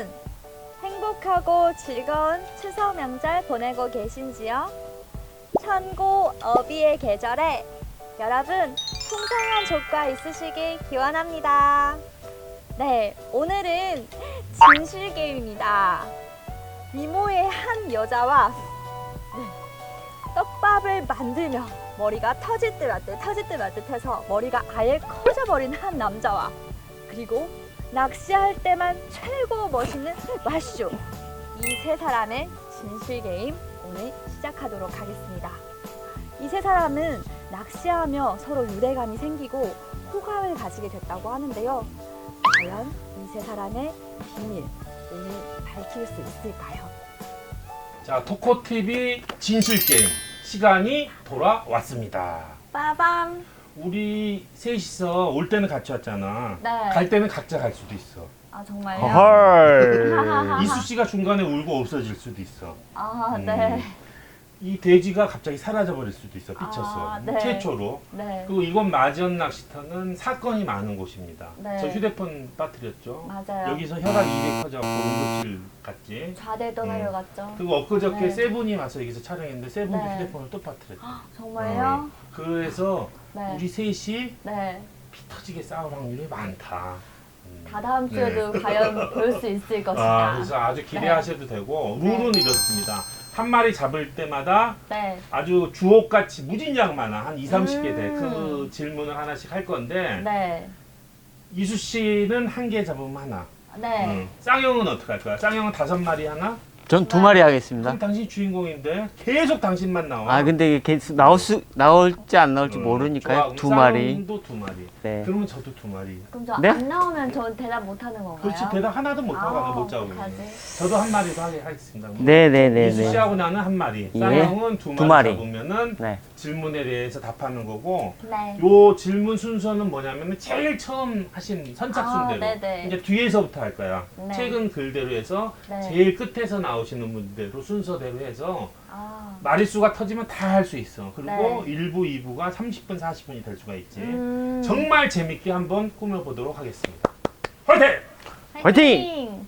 여러분, 행복하고 즐거운 추석 명절 보내고 계신지요? 천고 어비의 계절에 여러분 풍성한 조과 있으시길 기원합니다. 네, 오늘은 진실 게임입니다. 미모의 한 여자와 네, 떡밥을 만들며 머리가 터질 듯 말듯 터질 듯 말 듯 해서 머리가 아예 커져버린 한 남자와 그리고 낚시할 때만 최고 멋있는 마쇼 이 세 사람의 진실 게임 오늘 시작하도록 하겠습니다. 이 세 사람은 낚시하며 서로 유대감이 생기고 호감을 가지게 됐다고 하는데요. 과연 이 세 사람의 비밀 오늘 밝힐 수 있을까요? 자, 토코TV 진실 게임 시간이 돌아왔습니다. 빠밤. 우리 셋이서 올 때는 같이 왔잖아. 네. 갈 때는 각자 갈 수도 있어. 아 정말요? 헐. 이수 씨가 중간에 울고 없어질 수도 있어. 아 음. 네. 이 돼지가 갑자기 사라져 버릴 수도 있어. 삐쳐서. 아, 네. 최초로. 네. 그리고 이건 마지연 낚시터는 사건이 많은 곳입니다. 네. 저 휴대폰 빠뜨렸죠. 맞아요. 여기서 혈압 200 터져갖고 응급실 갔지. 좌대 떠내려갔죠. 그리고 엊그저께 네. 세븐이 와서 여기서 촬영했는데 세븐도 네. 휴대폰을 또 빠뜨렸죠. 정말요? 그래서 네. 우리 셋이 네. 피 터지게 싸울 확률이 많다. 음. 다 다음 주에도 과연 볼 수 있을 것이다. 아, 그래서 아주 기대하셔도 되고 룰은 이렇습니다. 한 마리 잡을 때마다 네. 아주 주옥같이 무진장 많아 한 2, 30개 돼. 음. 그 질문을 하나씩 할 건데 네. 이수 씨는 한 개 잡으면 하나. 네. 응. 쌍용은 어떻게 할 거야? 쌍용은 다섯 마리 하나? 전 두 마리 하겠습니다. 당신 주인공인데 계속 당신만 나와. 아 근데 이게 계속 나올 수 나올지 안 나올지 응. 모르니까요. 좋아, 두 마리. 쌍용도 두 마리. 네. 그러면 저도 두 마리. 그럼 저 안 네? 나오면 전 대답 못 하는 건가요? 그렇지 대답 하나도 못 하고 아, 못 잡으면. 어떡하지? 저도 한 마리도 하게 하겠습니다. 네 네네네. 이수 씨하고 나는 한 마리, 예. 쌍용은 두 마리, 두 마리. 잡으면은 네. 질문에 대해서 답하는 거고 네. 요 질문 순서는 뭐냐면은 제일 처음 하신 선착순대로 아, 네네. 이제 뒤에서부터 할 거야. 네. 최근 글대로 해서 네. 제일 끝에서 나오시는 분대로 순서대로 해서 아. 마리수가 터지면 다 할 수 있어. 그리고 네. 1부, 2부가 30분, 40분이 될 수가 있지. 음. 정말 재밌게 한번 꾸며보도록 하겠습니다. 화이팅! 화이팅!